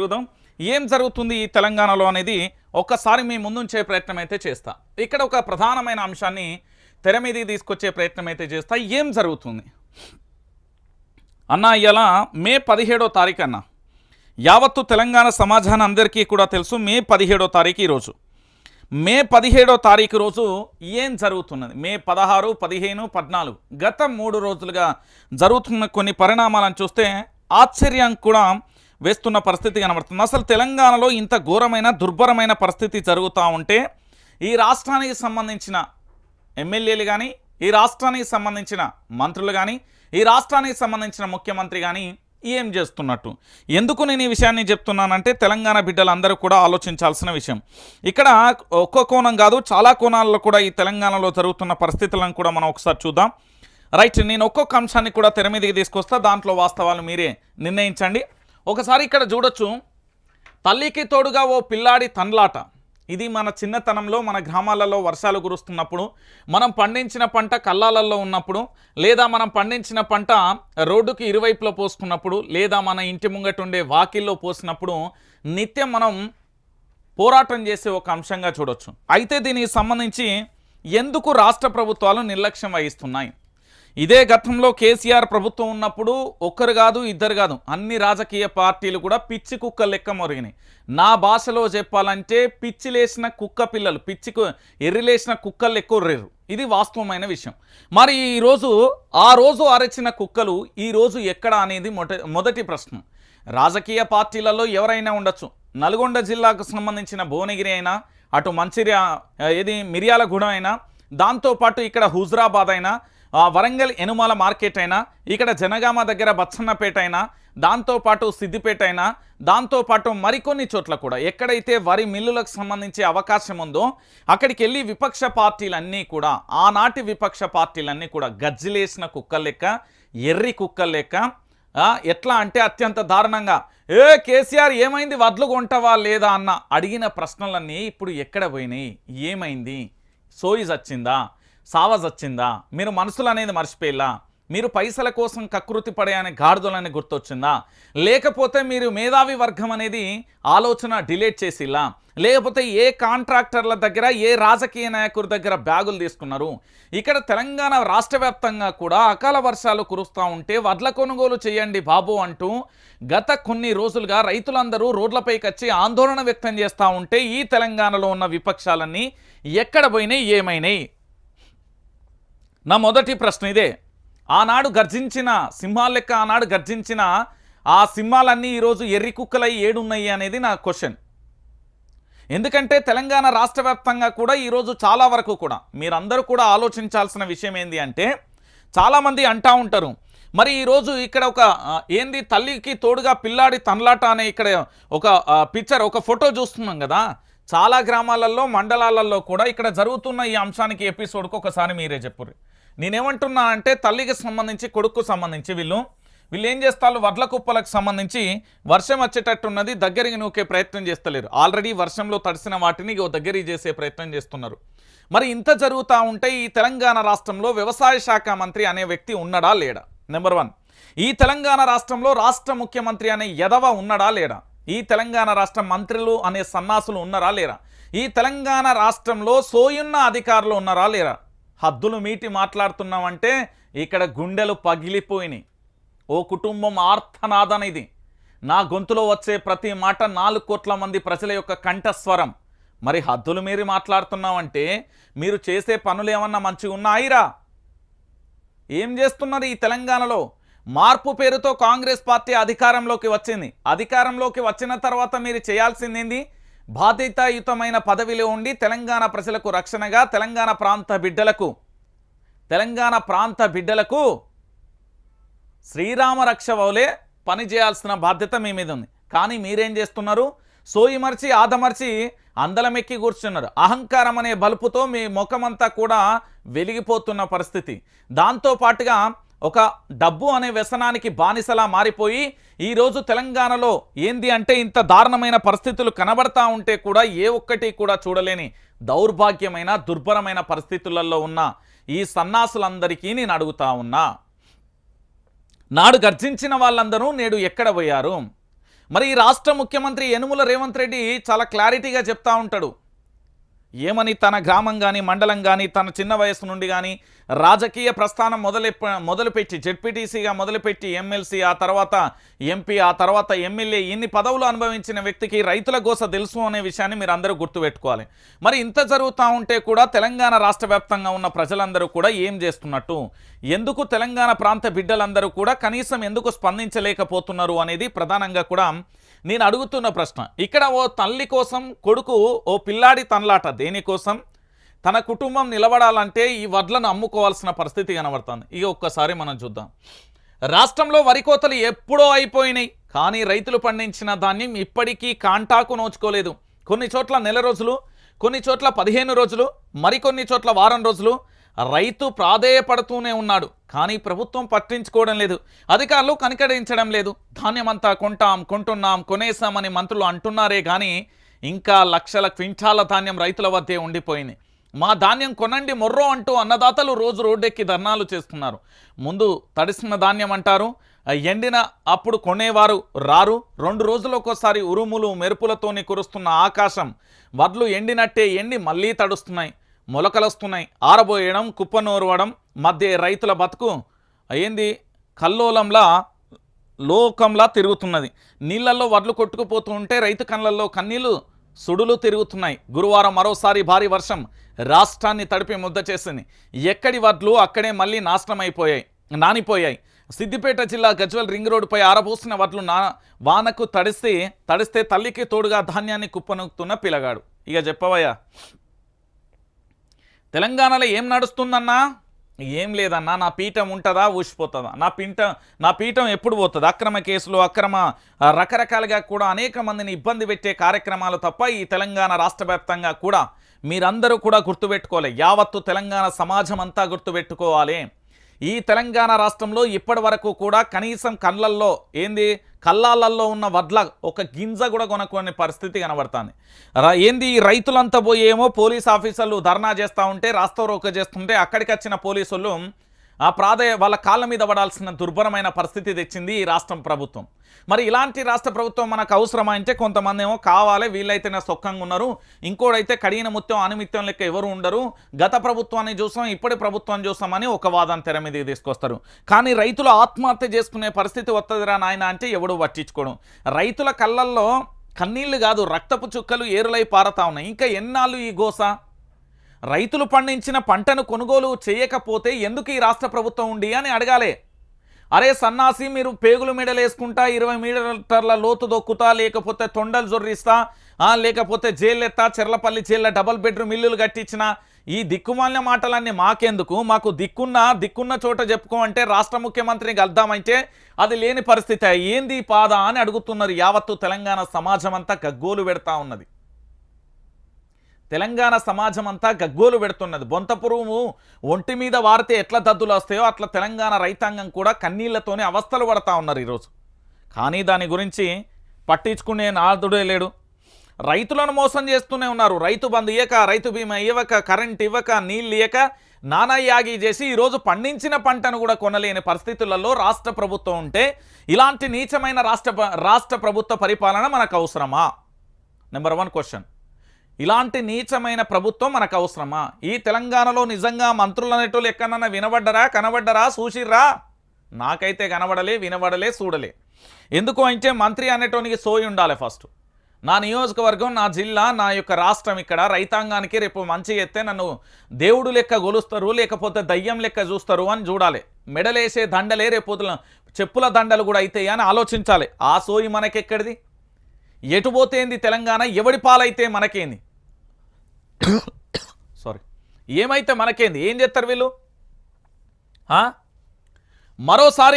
చూద్దాం. ఏం జరుగుతుంది ఈ తెలంగాణలో అనేది ఒక్కసారి మీ ముందుంచే ప్రయత్నం అయితే చేస్తా. ఇక్కడ ఒక ప్రధానమైన అంశాన్ని తెర మీదకి తీసుకొచ్చే ప్రయత్నం అయితే చేస్తా. ఏం జరుగుతుంది? అన్న ఇలా మే పదిహేడో తారీఖు అన్న. యావత్తు తెలంగాణ సమాజాన్ని అందరికీ కూడా తెలుసు మే పదిహేడో తారీఖు ఈరోజు. మే పదిహేడో తారీఖు రోజు ఏం జరుగుతున్నది? మే పదహారు పదిహేను పద్నాలుగు. గత మూడు రోజులుగా జరుగుతున్న కొన్ని పరిణామాలను చూస్తే ఆశ్చర్యం కూడా వేస్తున్న పరిస్థితి కనబడుతుంది. అసలు తెలంగాణలో ఇంత ఘోరమైన దుర్భరమైన పరిస్థితి జరుగుతూ ఉంటే ఈ రాష్ట్రానికి సంబంధించిన ఎమ్మెల్యేలు కానీ ఈ రాష్ట్రానికి సంబంధించిన మంత్రులు కానీ ఈ రాష్ట్రానికి సంబంధించిన ముఖ్యమంత్రి కానీ ఏం చేస్తున్నట్టు? ఎందుకు నేను ఈ విషయాన్ని చెప్తున్నానంటే తెలంగాణ బిడ్డలందరూ కూడా ఆలోచించాల్సిన విషయం. ఇక్కడ ఒక్క కోణం కాదు చాలా కోణాల్లో కూడా ఈ తెలంగాణలో జరుగుతున్న పరిస్థితులను కూడా మనం ఒకసారి చూద్దాం. రైట్ నేను ఒక్కొక్క అంశాన్ని కూడా తెర మీదకి తీసుకొస్తా. దాంట్లో వాస్తవాలు మీరే నిర్ణయించండి. ఒకసారి ఇక్కడ చూడొచ్చు. తల్లికి తోడుగా ఓ పిల్లాడి తన్లాట. ఇది మన చిన్నతనంలో మన గ్రామాలలో వర్షాలు కురుస్తున్నప్పుడు మనం పండించిన పంట కల్లాలలో ఉన్నప్పుడు లేదా మనం పండించిన పంట రోడ్డుకి ఇరువైపులో పోసుకున్నప్పుడు లేదా మన ఇంటి ముంగట ఉండే వాకిల్లో పోసినప్పుడు నిత్యం మనం పోరాటం చేసే ఒక అంశంగా చూడొచ్చు. అయితే దీనికి సంబంధించి ఎందుకు రాష్ట్ర ప్రభుత్వాలు నిర్లక్ష్యం వహిస్తున్నాయి? ఇదే గతంలో కేసీఆర్ ప్రభుత్వం ఉన్నప్పుడు ఒక్కరు కాదు ఇద్దరు కాదు అన్ని రాజకీయ పార్టీలు కూడా పిచ్చి కుక్క లెక్క మొరిగినాయి. నా భాషలో చెప్పాలంటే పిచ్చి లేసిన కుక్క పిల్లలు పిచ్చికు ఎర్రిలేసిన కుక్కలు ఎక్కువ రేరు. ఇది వాస్తవమైన విషయం. మరి ఈరోజు ఆ రోజు అరచిన కుక్కలు ఈరోజు ఎక్కడ అనేది మొట మొదటి ప్రశ్న. రాజకీయ పార్టీలలో ఎవరైనా ఉండొచ్చు. నల్గొండ జిల్లాకు సంబంధించిన భువనగిరి అయినా అటు మంచిర్యా ఏది మిర్యాలగూడెం అయినా దాంతోపాటు ఇక్కడ హుజరాబాద్ అయినా వరంగల్ ఎనుమాల మార్కెట్ అయినా ఇక్కడ జనగామ దగ్గర బచ్చన్నపేట అయినా దాంతోపాటు సిద్దిపేట అయినా దాంతోపాటు మరికొన్ని చోట్ల కూడా ఎక్కడైతే వరి మిల్లులకు సంబంధించి అవకాశం ఉందో అక్కడికి వెళ్ళి విపక్ష పార్టీలన్నీ కూడా ఆనాటి విపక్ష పార్టీలన్నీ కూడా గజ్జిలేసిన కుక్కల లెక్క ఎర్రి కుక్కల లెక్క ఎట్లా అంటే అత్యంత దారుణంగా ఏ కేసీఆర్ ఏమైంది? వడ్లు కొంటవా లేదా? అన్న అడిగిన ప్రశ్నలన్నీ ఇప్పుడు ఎక్కడ పోయినాయి? ఏమైంది? సోయిజ్ వచ్చిందా సావజ్ వచ్చిందా మీరు మనసులు అనేది మర్చిపోయిలా మీరు పైసల కోసం కకృతి పడే అనే గాడిదలని గుర్తొచ్చిందా? లేకపోతే మీరు మేధావి వర్గం అనేది ఆలోచన డిలేట్ చేసిలా లేకపోతే ఏ కాంట్రాక్టర్ల దగ్గర ఏ రాజకీయ నాయకుడి దగ్గర బ్యాగులు తీసుకున్నారు? ఇక్కడ తెలంగాణ రాష్ట్ర కూడా అకాల వర్షాలు కురుస్తూ ఉంటే వడ్ల కొనుగోలు చేయండి బాబు అంటూ గత కొన్ని రోజులుగా రైతులందరూ రోడ్లపైకి వచ్చి ఆందోళన వ్యక్తం చేస్తూ ఉంటే ఈ తెలంగాణలో ఉన్న విపక్షాలన్నీ ఎక్కడ పోయినాయి ఏమైనాయి? నా మొదటి ప్రశ్న ఇదే. ఆనాడు గర్జించిన సింహాల లెక్క ఆనాడు గర్జించిన ఆ సింహాలన్నీ ఈరోజు ఎర్రి కుక్కలై ఏడున్నాయి అనేది నా క్వశ్చన్. ఎందుకంటే తెలంగాణ రాష్ట్ర వ్యాప్తంగా కూడా ఈరోజు చాలా వరకు కూడా మీరందరూ కూడా ఆలోచించాల్సిన విషయం ఏంది అంటే చాలామంది అంటా ఉంటారు. మరి ఈరోజు ఇక్కడ ఒక ఏంది తల్లికి తోడుగా పిల్లాడి తనలాట అనే ఇక్కడ ఒక పిక్చర్ ఒక ఫోటో చూస్తున్నాం కదా చాలా గ్రామాలలో మండలాలలో కూడా ఇక్కడ జరుగుతున్న ఈ అంశానికి ఎపిసోడ్కి ఒకసారి మీరే చెప్పుర్రి. నేనేమంటున్నా అంటే తల్లికి సంబంధించి కొడుకు సంబంధించి వీళ్ళు వీళ్ళు ఏం చేస్తారు? వడ్ల కుప్పలకు సంబంధించి వర్షం వచ్చేటట్టున్నది దగ్గరికి నూకే ప్రయత్నం చేస్తలేరు. ఆల్రెడీ వర్షంలో తడిసిన వాటిని దగ్గరికి చేసే ప్రయత్నం చేస్తున్నారు. మరి ఇంత జరుగుతూ ఉంటే ఈ తెలంగాణ రాష్ట్రంలో వ్యవసాయ శాఖ మంత్రి అనే వ్యక్తి ఉన్నడా లేడా? Number one. ఈ తెలంగాణ రాష్ట్రంలో రాష్ట్ర ముఖ్యమంత్రి అనే యదవ ఉన్నడా లేడా? ఈ తెలంగాణ రాష్ట్ర మంత్రులు అనే సన్నాసులు ఉన్నారా లేరా? ఈ తెలంగాణ రాష్ట్రంలో సోయున్న అధికారులు ఉన్నారా లేరా? హద్దులు మీటి మాట్లాడుతున్నామంటే ఇక్కడ గుండెలు పగిలిపోయినాయి. ఓ కుటుంబం ఆర్తనాదన ఇది. నా గొంతులో వచ్చే ప్రతి మాట నాలుగు కోట్ల మంది ప్రజల యొక్క కంఠస్వరం. మరి హద్దులు మీరి మాట్లాడుతున్నామంటే మీరు చేసే పనులు ఏమన్నా మంచిగా ఉన్నాయిరా ఏం చేస్తున్నారు ఈ తెలంగాణలో? మార్పు పేరుతో కాంగ్రెస్ పార్టీ అధికారంలోకి వచ్చింది. అధికారంలోకి వచ్చిన తర్వాత మీరు చేయాల్సిందేంది? బాధ్యతాయుతమైన పదవిలో ఉండి తెలంగాణ ప్రజలకు రక్షణగా తెలంగాణ ప్రాంత బిడ్డలకు తెలంగాణ ప్రాంత బిడ్డలకు శ్రీరామ రక్ష వలే పనిచేయాల్సిన బాధ్యత మీ మీద ఉంది. కానీ మీరేం చేస్తున్నారు? సోయిమర్చి ఆదమర్చి అందలమెక్కి కూర్చున్నారు. అహంకారం అనే బలుపుతో మీ ముఖమంతా కూడా వెలిగిపోతున్న పరిస్థితి. దాంతో పాటుగా ఒక డబ్బు అనే వ్యసనానికి బానిసలా మారిపోయి ఈరోజు తెలంగాణలో ఏంది అంటే ఇంత దారుణమైన పరిస్థితులు కనబడతా ఉంటే కూడా ఏ ఒక్కటి కూడా చూడలేని దౌర్భాగ్యమైన దుర్భరమైన పరిస్థితులలో ఉన్న ఈ సన్నాసులందరికీ నేను అడుగుతా ఉన్నా. నాడు గర్జించిన వాళ్ళందరూ నేడు ఎక్కడ పోయారు? మరి ఈ రాష్ట్ర ముఖ్యమంత్రి యనుముల రేవంత్ రెడ్డి చాలా క్లారిటీగా చెప్తా ఉంటాడు. ఏమని తన గ్రామం కానీ మండలం కానీ తన చిన్న వయసు నుండి కానీ రాజకీయ ప్రస్థానం మొదలు మొదలుపెట్టి జెడ్పీటీసీగా మొదలుపెట్టి ఎమ్మెల్సీ ఆ తర్వాత ఎంపీ ఆ తర్వాత ఎమ్మెల్యే ఇన్ని పదవులు అనుభవించిన వ్యక్తికి రైతుల గోస తెలుసు అనే విషయాన్ని మీరు అందరూ గుర్తుపెట్టుకోవాలి. మరి ఇంత జరుగుతూ ఉంటే కూడా తెలంగాణ రాష్ట్ర వ్యాప్తంగా ఉన్న ప్రజలందరూ కూడా ఏం చేస్తున్నట్టు? ఎందుకు తెలంగాణ ప్రాంత బిడ్డలందరూ కూడా కనీసం ఎందుకు స్పందించలేకపోతున్నారు అనేది ప్రధానంగా కూడా నేను అడుగుతున్న ప్రశ్న ఇక్కడ ఓ తల్లి కోసం కొడుకు ఓ పిల్లాడి తనలాట దేనికోసం తన కుటుంబం నిలబడాలంటే ఈ వడ్లను అమ్ముకోవాల్సిన పరిస్థితి కనబడుతుంది. ఇక ఒక్కసారి మనం చూద్దాం. రాష్ట్రంలో వరి కోతలు ఎప్పుడో అయిపోయినాయి కానీ రైతులు పండించిన ధాన్యం ఇప్పటికీ కాంటాకు నోచుకోలేదు. కొన్ని చోట్ల నెల రోజులు కొన్ని చోట్ల పదిహేను రోజులు మరికొన్ని చోట్ల వారం రోజులు రైతు ప్రాధేయపడుతూనే ఉన్నాడు కానీ ప్రభుత్వం పట్టించుకోవడం లేదు అధికారులు కనికరించడం లేదు. ధాన్యమంతా కొంటాం కొంటున్నాం కొనేసామని మంత్రులు అంటున్నారే కానీ ఇంకా లక్షల క్వింటాల ధాన్యం రైతుల వద్దే ఉండిపోయింది. మా ధాన్యం కొనండి మొర్రో అంటూ అన్నదాతలు రోజు రోడ్డెక్కి ధర్నాలు చేస్తున్నారు. ముందు తడిసిన ధాన్యం అంటారు ఆ ఎండిన అప్పుడు కొనేవారు రారు రెండు రోజులకోసారి ఉరుములు మెరుపులతోని కురుస్తున్న ఆకాశం వడ్లు ఎండినట్టే ఎండి మళ్ళీ తడుస్తున్నాయి. మొలకలొస్తున్నాయి. ఆరబోయడం కుప్పనూరవడం మధ్య రైతుల బతుకు ఏంది కల్లోలంలా లోకంలా తిరుగుతున్నది. నీళ్ళల్లో వడ్లు కొట్టుకుపోతూ ఉంటే రైతు కళ్ళల్లో కన్నీళ్ళు సుడులు తిరుగుతున్నాయి. గురువారం మరోసారి భారీ వర్షం రాష్ట్రాన్ని తడిపి ముద్ద చేసింది. ఎక్కడి వడ్లు అక్కడే మళ్ళీ నాశనమైపోయాయి నానిపోయాయి. సిద్దిపేట జిల్లా గజ్వల్ రింగ్ రోడ్డుపై ఆరబోసిన వడ్లు నా వానకు తడిస్తే తడిస్తే తల్లికి తోడుగా ధాన్యాన్ని కుప్పనొక్కుతున్న పిలగాడు ఇక చెప్పవయ్యా తెలంగాణలో ఏం నడుస్తుందన్నా? ఏం లేదన్నా నా పీఠం ఉంటుందా ఊసిపోతుందా? నా పీఠం నా పీఠం ఎప్పుడు పోతుంది? అక్రమ కేసులు అక్రమ రకరకాలుగా కూడా అనేక మందిని ఇబ్బంది పెట్టే కార్యక్రమాలు తప్ప ఈ తెలంగాణ రాష్ట్ర వ్యాప్తంగా కూడా మీరందరూ కూడా గుర్తుపెట్టుకోవాలి. యావత్తు తెలంగాణ సమాజం అంతా గుర్తుపెట్టుకోవాలి. ఈ తెలంగాణ రాష్ట్రంలో ఇప్పటి వరకు కూడా కనీసం కళ్ళల్లో ఏంది? కళ్ళాలల్లో ఉన్న వడ్ల ఒక గింజ కూడా కొనుక్కునే పరిస్థితి కనబడుతుంది. ఏంది రైతులంతా పోయేమో పోలీస్ ఆఫీసర్లు ధర్నా చేస్తూ ఉంటే రాస్తారోక చేస్తుంటే అక్కడికి వచ్చిన పోలీసులు ఆ ప్రాధాయ వాళ్ళ కాళ్ళ మీద పడాల్సిన దుర్భరమైన పరిస్థితి తెచ్చింది ఈ రాష్ట్రం ప్రభుత్వం. మరి ఇలాంటి రాష్ట్ర ప్రభుత్వం మనకు అవసరమా అంటే కొంతమంది ఏమో కావాలి వీళ్ళైతేనే సొక్కంగా ఉన్నారు. ఇంకోడైతే కడిగిన ముత్యం అనిమిత్యం లెక్క ఎవరు ఉండరు. గత ప్రభుత్వాన్ని చూసాం ఇప్పటి ప్రభుత్వాన్ని చూసామని ఒక వాదన తెర మీదకి తీసుకొస్తారు. కానీ రైతులు ఆత్మహత్య చేసుకునే పరిస్థితి వస్తుందిరా నాయన అంటే ఎవడు పట్టించుకోవడం రైతుల కళ్ళల్లో కన్నీళ్ళు కాదు రక్తపు చుక్కలు ఏరులై పారతా ఉన్నాయి. ఇంకా ఎన్నాళ్ళు ఈ గోస? రైతులు పండించిన పంటను కొనుగోలు చేయకపోతే ఎందుకు ఈ రాష్ట్ర ప్రభుత్వం ఉండి అని అడగాలి. అరే సన్నాసి మీరు పేగులు మీడలేసుకుంటా ఇరవై మీటర్ల లోతు దొక్కుతా లేకపోతే తొండలు జొర్రిస్తా లేకపోతే జైలెత్తా చెర్లపల్లి జైల్లో డబల్ బెడ్రూమ్ ఇల్లులు కట్టించిన ఈ దిక్కుమాలిన మాటలన్నీ మాకెందుకు? మాకు దిక్కున్న దిక్కున్న చోట చెప్పుకో అంటే రాష్ట్ర ముఖ్యమంత్రిని కలుద్దామంటే అది లేని పరిస్థితి. ఏంది పాద అని అడుగుతున్నారు యావత్తు తెలంగాణ సమాజం అంతా గగ్గోలు పెడతా ఉన్నది. తెలంగాణ సమాజం అంతా గగ్గోలు పెడుతున్నది. బొంత పురుగు ఒంటి మీద వారితే ఎట్లా దద్దులు వస్తాయో అట్లా తెలంగాణ రైతాంగం కూడా కన్నీళ్ళతోనే అవస్థలు పడతా ఉన్నారు ఈరోజు. కానీ దాని గురించి పట్టించుకునే నాదుడే లేడు. రైతులను మోసం చేస్తూనే ఉన్నారు. రైతు బంధు ఇయ్యక రైతు బీమా ఇవ్వక కరెంట్ ఇవ్వక నీళ్ళు ఇయ్యక నానా యాగి చేసి ఈరోజు పండించిన పంటను కూడా కొనలేని పరిస్థితులలో రాష్ట్ర ప్రభుత్వం ఉంటే ఇలాంటి నీచమైన రాష్ట్ర రాష్ట్ర ప్రభుత్వ పరిపాలన మనకు అవసరమా? నెంబర్ వన్ క్వశ్చన్ ఇలాంటి నీచమైన ప్రభుత్వం మనకు అవసరమా ఈ తెలంగాణలో నిజంగా మంత్రులు అనేటోళ్ళు ఎక్కడన్నా వినబడ్డరా కనబడ్డరా చూసిర్రా నాకైతే కనబడలే వినబడలే చూడలే ఎందుకు అంటే మంత్రి అనేటోనికి సోయి ఉండాలి ఫస్ట్. నా నియోజకవర్గం నా జిల్లా నా యొక్క రాష్ట్రం ఇక్కడ. రైతాంగానికి రేపు మంచి ఎత్తే నన్ను దేవుడు లెక్క గొలుస్తారు లేకపోతే దయ్యం లెక్క చూస్తారు అని చూడాలి. మెడలేసే దండలే రేపు చెప్పుల దండలు కూడా అవుతాయి అని ఆలోచించాలి. ఆ సోయి మనకెక్కడిది? ఎటుపోతేంది తెలంగాణ? ఎవడి పాలైతే మనకేంది? సారీ ఏమైతే మనకేంది? ఏం చేస్తారు వీళ్ళు? ఆ? మరోసారి